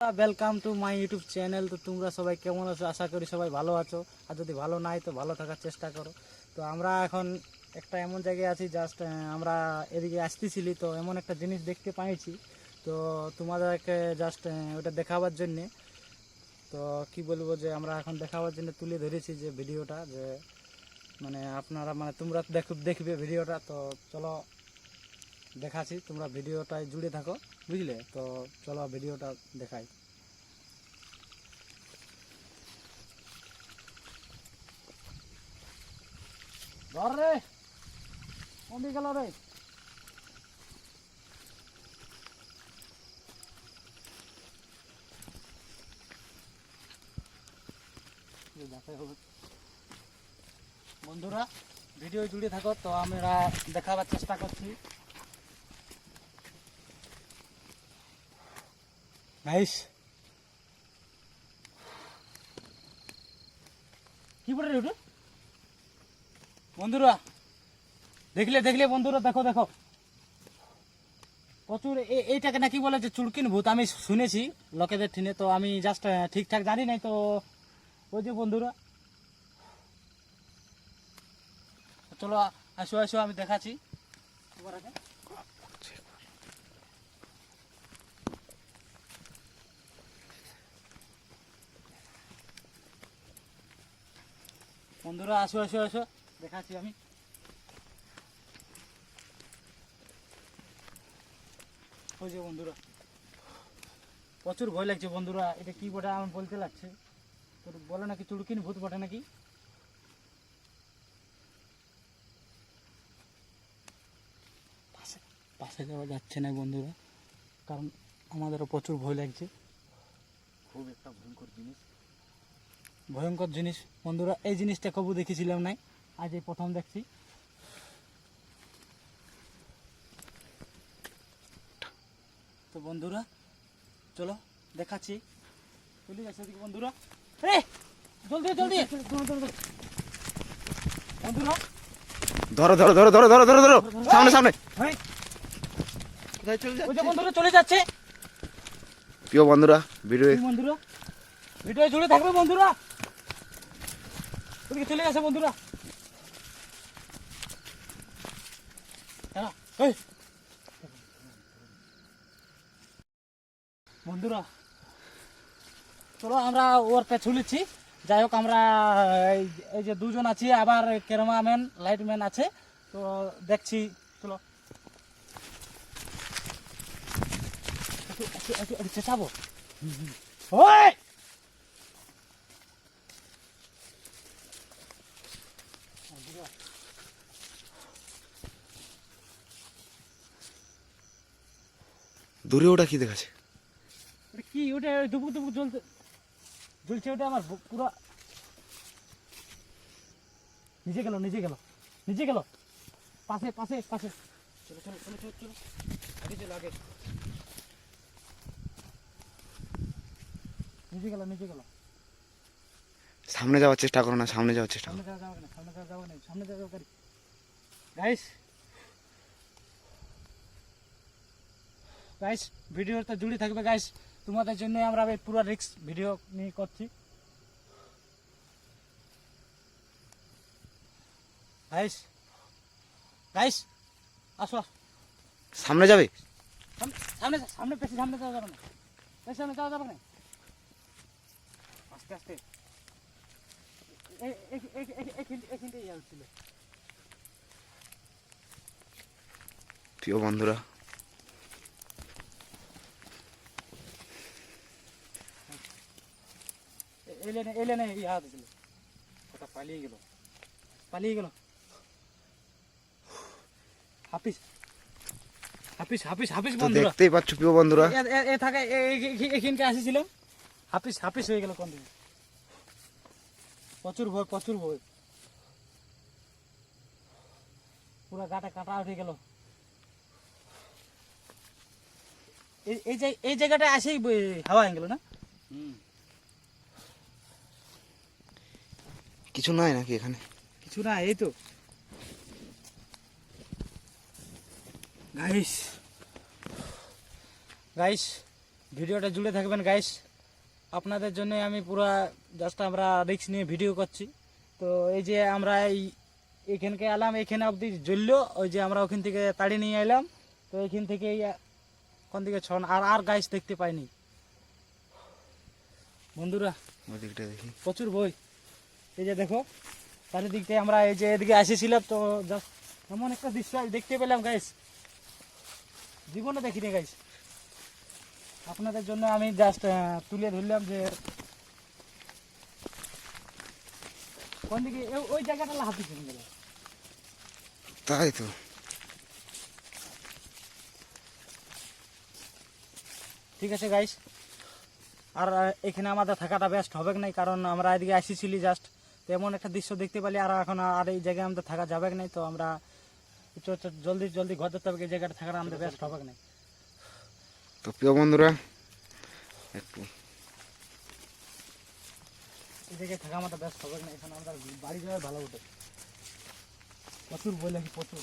Welcome to my YouTube channel তো তোমরা সবাই কেমন আছো? আশা করি সবাই ভালো আছো। আর যদি ভালো নাই, তো ভালো থাকার চেষ্টা করো। তো আমরা এখন একটা এমন জায়গায় আছি জাস্ট আমরা এদিকে আসতেছিলি, তো এমন একটা জিনিস দেখতে পাইছি। তো তোমাদেরকে জাস্ট ওটা দেখাবার জন্যে। তো কি বলব যে, আমরা এখন দেখাবার জন্য তুলে ধরেছি যে ভিডিওটা, যে মানে আপনারা মানে তোমরা দেখ, দেখবে ভিডিওটা। তো চলো দেখাচ্ছি, তোমরা ভিডিওটায় জুড়ে থাকো। বুঝলে? তো চলো ভিডিওটা দেখাই। রে! কোন গেল রে! বন্ধুরা, ভিডিও জুড়ে থাকো, তো আমরা দেখাবার চেষ্টা করছি। নাইস কি পড়ে রে বন্ধুরা, দেখলে দেখলে বন্ধুরা, দেখো দেখো। প্রচুর এইটাকে নাকি বলে যে চুলকিন ভূত, আমি শুনেছি লোকেদের ঠিনে, তো আমি জাস্ট ঠিকঠাক জানি নাই, তো ওই যে বন্ধুরা। চলো, আসো আসো, আমি দেখাচ্ছি। বন্ধুরা আসো আসো আসো। দেখাচ্ছি আমি। ওই যে বন্ধুরা প্রচুর ভয় লাগছে বন্ধুরা। এটা কি বটে? আমার বলতে লাগছে। তোর বলে নাকি চুড়কিন ভূত বটে নাকি? পাশে পাশে যাওয়া যাচ্ছে না বন্ধুরা কারণ আমাদেরও প্রচুর ভয় লাগছে। খুব একটা ভয়ঙ্কর জিনিস। ভয়ঙ্কর জিনিস। বন্ধুরা এই জিনিসটা কবু দেখেছিলাম নাই। আজ এই প্রথম দেখছি। তো বন্ধুরা চলো দেখাচ্ছি। চলে যাচ্ছে ওদিকে বন্ধুরা। এ! জলদি জলদি! বন্ধুরা। ধরো ধরো ধরো ধরো ধরো ধরো ধরো। সামনে সামনে। এই, কোথায় চলে ওই যে বন্ধুরা চলে যাচ্ছে। প্রিয় বন্ধুরা ভিডিও বন্ধুরা ভিডিও জুড়ে থাকবে বন্ধুরা। ওদিকে চলে গেছে বন্ধুরা। বন্ধুরা, চলো আমরা ওর পেছুলেছি যাই হোক, আমরা এই- যে দুজন আছি, আবার ক্যামেরাম্যান, লাইটম্যান আছে। তো দেখছি, চলো। চেঁচাবো। ওই! দূরে ওটা কি দেখাচ্ছে? ওটা কি? ওটা দুপুক দুপুক জ্বলতে জ্বলছে। ওটা আমার পুরো নিচে গেল নিচে গেল নিচে গেল। পাশে পাশে পাশে। চলো চলো চলো চলো চলো। আগে চলো আগে। নিচে গেল নিচে গেল। সামনে যাওয়ার চেষ্টা করো না সামনে যাওয়ার চেষ্টা করো। সামনে যাবে না সামনে যাওয়া না সামনে যাওয়া গাইস গাইস ভিডিওটা জুড়ে থাকবে গাইস তোমাদের জন্য আমরা এই পুরো রিক্স ভিডিও নিয়ে করছি। গাইস গাইস আসো। সামনে যাবে? সামনে সামনে যা- সামনে বেশি সামনে যাওয়া যাবে না। বেশি সামনে যাওয়া যাবে না। আস্তে আস্তে এ- এ- এ- এ- এখান- এখানটাই ইয়ে হচ্ছিল প্রিয় বন্ধুরা এ- এলে না এলে না ইয়ে হাত দিছিল ওটা পালিয়ে গেল পালিয়ে গেল। হাফিস হাফিস হাফিস তো বন্ধুরা। দেখতেই পাচ্ছ প্রিয় বন্ধুরা। এ- থাকে এখানকে আসেছিলাম হাফিস হাফিস হয়ে গেল কোন দিন প্রচুর ভয় প্রচুর ভয়। পুরো গাটা কাটা উঠে গেল। এই- এই এই জায়গাটা আসেই হাওয়া হয়ে গেল না? কিছু নাই নাকি এখানে? কিছু না এই তো। গাইস গাইস ভিডিওটা জুড়ে থাকবেন গাইস আপনাদের জন্য আমি পুরা জাস্ট আমরা রিক্স নিয়ে ভিডিও করছি। তো এই যে আমরা এই এখানকে এলাম এখানে অবধি জ্বললো ওই যে আমরা ওখান থেকে তাড়ি নিয়ে এলাম। তো এখান থেকে কোন দিকে ছন আর আর গাইস দেখতে পাইনি। বন্ধুরা দেখি। প্রচুর বই। এই যে দেখো চারিদিক থেকে আমরা এই যে এদিকে আসেছিলাম তো জাস্ট এমন একটা দৃশ্য দেখতে পেলাম গাইস জীবনে দেখিনি গাইস আপনাদের জন্য আমি জাস্ট তুলে ধরলাম যে কোন দিকে ওই জায়গাটা হাতি গেল তাই তো। ঠিক আছে গাইস আর এখানে আমাদের থাকাটা বেস্ট হবে নাই? কারণ আমরা এদিকে আসিছিলি জাস্ট তো এমন একটা দৃশ্য দেখতে পেলি আর এখন আর এই জায়গায় আমাদের থাকা যাবে নাই? তো আমরা জলদি জলদি ঘর ধরতে হবে এই জায়গাটা থাকাটা আমাদের বেস্ট হবে নাই? তো প্রিয় বন্ধুরা, একটু এদিকে থাকা আমাদের বেশ খবর না এখানে আমাদের বাড়ি যাওয়া ভালো উঠে প্রচুর বই লাগে, প্রচুর।